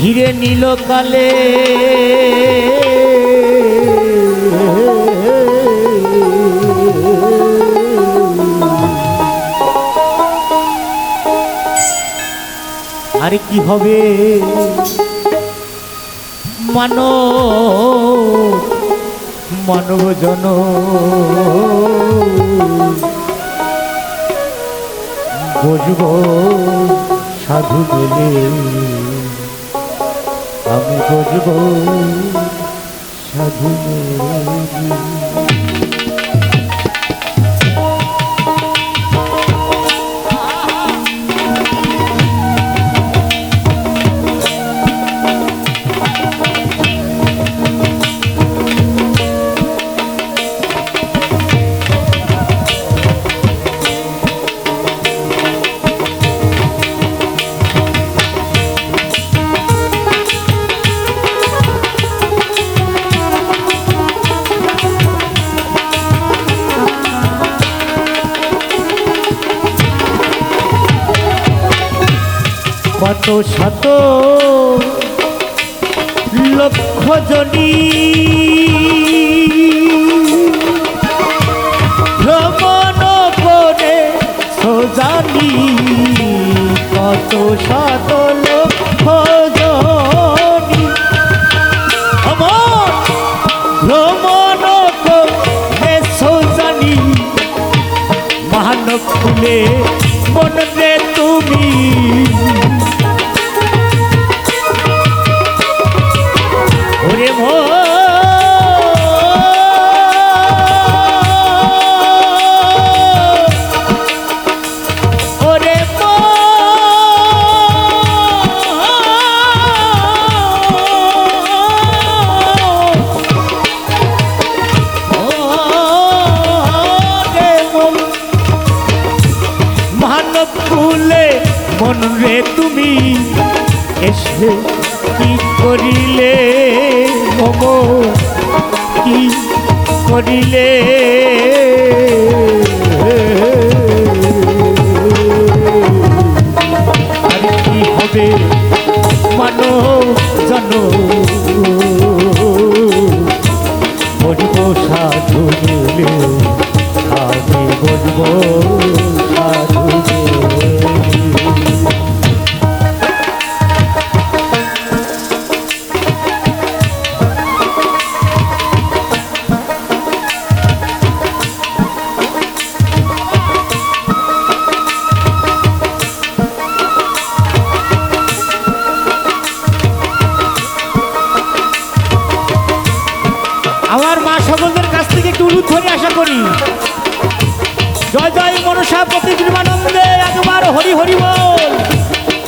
ঘিরে নীল কালে। আর কি হবে? মানব মানব জন। বুঝব সাধু গেলে আমি বুঝব সাধু কত শত লক্ষ জনী। ভ্রমণ করে সোজানি কত শত লক্ষ জনী। আমার ভ্রমণ করে সোজানি মানব মন রে তুমি? কি করিলে হব কি করিলে থেকে একটু আশা করি। জয় জয় মনসা প্রতিবিমানন্দে একবার হরি হরি বল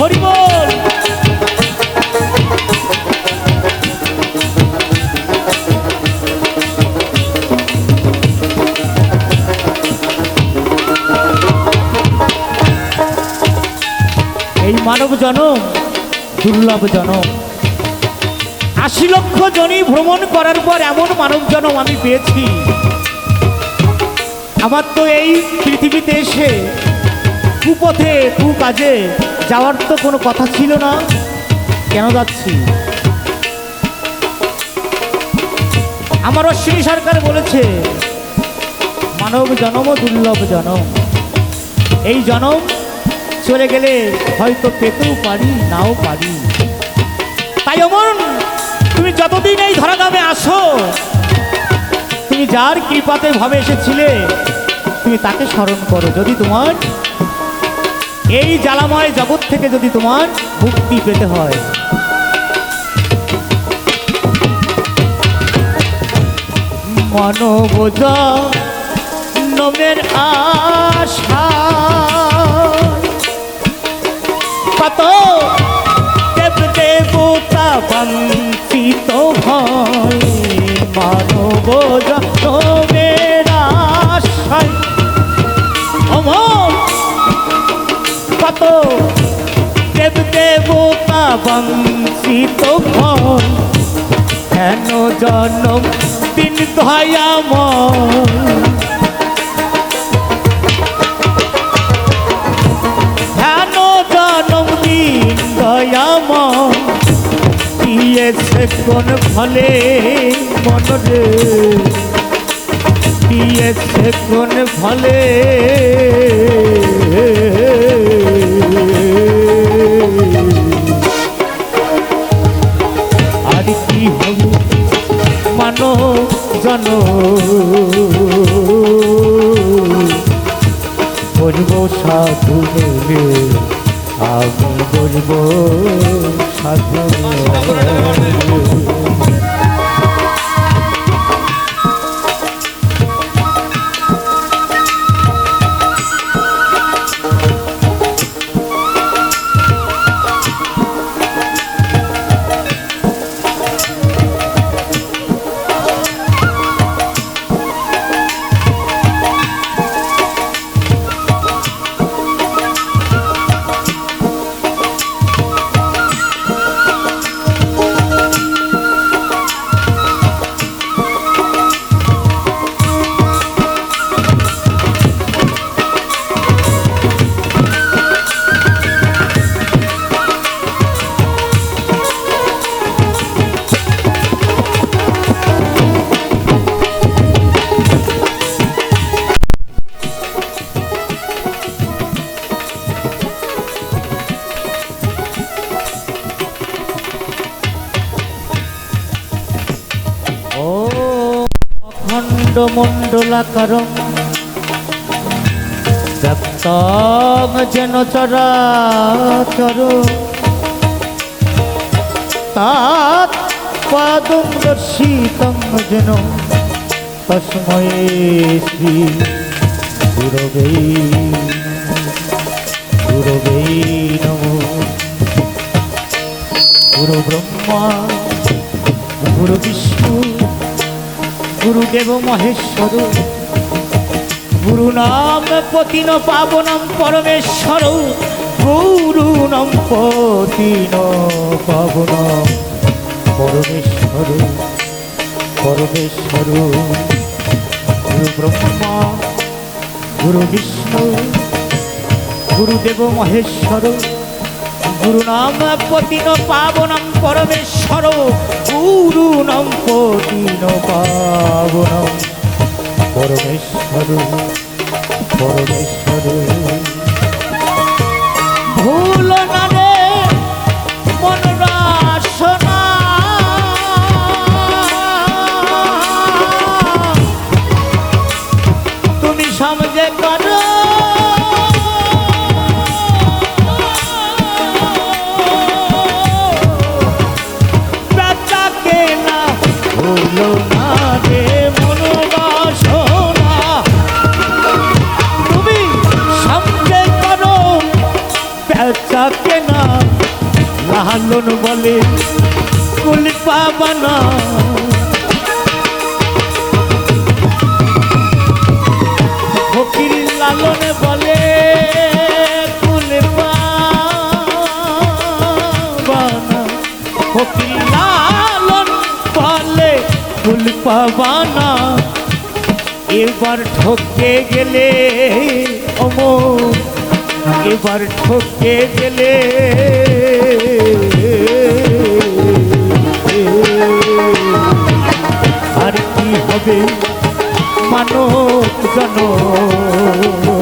হরি বল। এই মানব জনম, দুর্লভ জনম। আশি লক্ষ জনই ভ্রমণ করার পর এমন মানব জনম আমি পেয়েছি। আমার তো এই পৃথিবীতে এসে কুপথে কু কাজে যাওয়ার তো কোনো কথা ছিল না। কেন যাচ্ছি? আমার অশ্বিনী সরকার বলেছে, মানব জনম, দুর্লভ জনম। এই জনম চলে গেলে হয়তো পেতেও পারি, নাও পারি। তাই অমন, তুমি যতদিন এই ধরাধামে আসো তুমি যার কৃপাতে ভাবে এসেছিলে, তুমি তাকে স্মরণ করো। যদি তোমার এই জ্বালাময় জগৎ থেকে যদি তোমার মুক্তি পেতে হয়। মনোবোঝা নমের আশা কত দেব দেবতা বঞ্চিত হয়। মানব জন্মের আশায়। অমর কত দেব দেবতা হয় কেন জন্ম দিন দয়াময় কোন ফলে মনরে। দিয়েছে কোন ফলে আর কি হবে মানো জন বলব সাধু মেলে আমি বলব সাধু অখণ্ড মণ্ডলাকার ব্যক্তম যেন চরাচর। দর্শিতম যেন তস্ময়ে গুরু ব্রহ্মা গুরু বিষ্ণু। গুরুদেব মহেশ্বর গুরু নাম পতিন পাবনম পরমেশ্বর গুরু নাম পতিন পাবনম পরমেশ্বর পরমেশ্বর। গুরু ব্রহ্মা, গুরু বিষ্ণু, গুরুদেব মহেশ্বর গুরু নাম পতিন পাবনম পরমেশ্বর গুরু নাম পতিন পাবনম। পরমেশ্বর পরমেশ্বর। লালন বলে কুল ফকির লালন বলে, কুল পাবানা। ফকির লালন বলে, কুল পাবানা। এবার ঠকে গেলে অমো এবার ঠকে গেলে হবে মানব জন